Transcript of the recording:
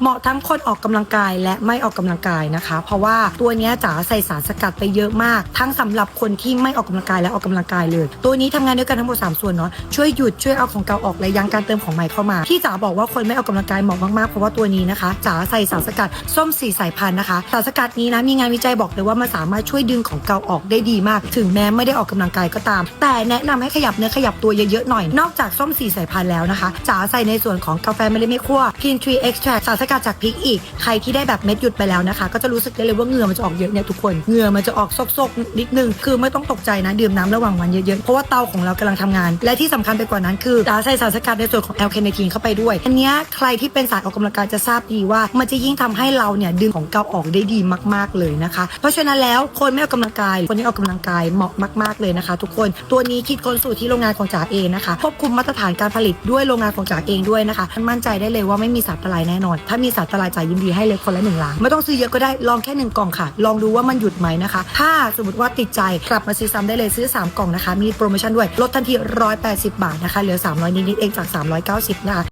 เหมาะทั้งคนออกกำลังกายและไม่ออกกำลังกายนะคะ เพราะว่าตัวนี้จ๋าใส่สารสกัดไปเยอะมาก ทั้งสำหรับคนที่ไม่ออกกำลังกายและออกกำลังกายเลย ตัวนี้ทำงานด้วยกันทั้งหมดสามส่วนเนาะช่วยหยุดช่วยเอาของเก่าออกและยั้งการเติมของใหม่เข้ามา ที่จ๋าบอกว่าคนไม่ออกกำลังกายเหมาะมากๆเพราะว่าตัวนี้นะคะจ๋าใส่สารสกัดส้มสีสายพันธุ์นะคะสารสกัดนี้นะมีงานวิจัยบอกเลยว่ามันสามารถช่วยดึงของเก่าออกได้ดีมาก ถึงแม้ไม่ได้ออกกำลังกายก็ตาม แต่แนะนำให้ขยับเนื้อขยับตัวเยอะๆหน่อยนอกจากส้มสีสายพันธุ์แล้วนะคะจ๋าใส่ในส่วนของกาแฟเมล็ดไม่คั่วพินทรีเอ็กซ์แทรสารสกัดจากพริกอีก ใครที่ได้แบบเม็ดหยุดไปแล้วนะคะ ก็จะรู้สึกได้เลยว่าเหงื่อมันจะออกเยอะเนี่ยทุกคนเหงื่อมันจะออกซกๆนิดนึงคือไม่ต้องตกใจนะดื่มน้ำระหว่างวันเยอะๆเพราะว่าเตาของเรากำลังทำงาน และที่สำคัญไปกว่านั้นคือจ๋าใส่สารสกัดในส่วนของแอลเคนทีนเข้าไปด้วย อันนี้ใครที่เป็นสายออกกำลังกายจะทราบดีว่า มันจะยิ่งทำให้เราเนี่ยดึงของเก่าออกได้ดีมาก ๆเลยนะคะ เพราะฉะนั้นแล้วคนไม่ออกกำลังกายคนที่ออกกำลังกายเหมาะมาก ๆเลยนะคะ ทุกคนตัวนี้คิดค้นสูตรที่โรงงานของจ๋าเองนะคะควบคุมมาตรฐานการผลิตด้วยโรงงานของจ๋าเองด้วยนะคะมั่นใจได้เลยว่าไม่มีสารอันตรายแน่นอนถ้ามีสารตลายจ่ายินดีให้เลยคนละหนึ่งล้านไม่ต้องซื้อเยอะก็ได้ลองแค่หนึ่งกล่องค่ะ ลองดูว่ามันหยุดไหมนะคะ ถ้าสมมติว่าติดใจกลับมาซื้อซ้ำได้เลยซื้อ 3 กล่องนะคะ มีโปรโมชั่นด้วยลดทันที 180 บาทนะคะเหลือ 300 นิดๆเองจาก 390 นะคะ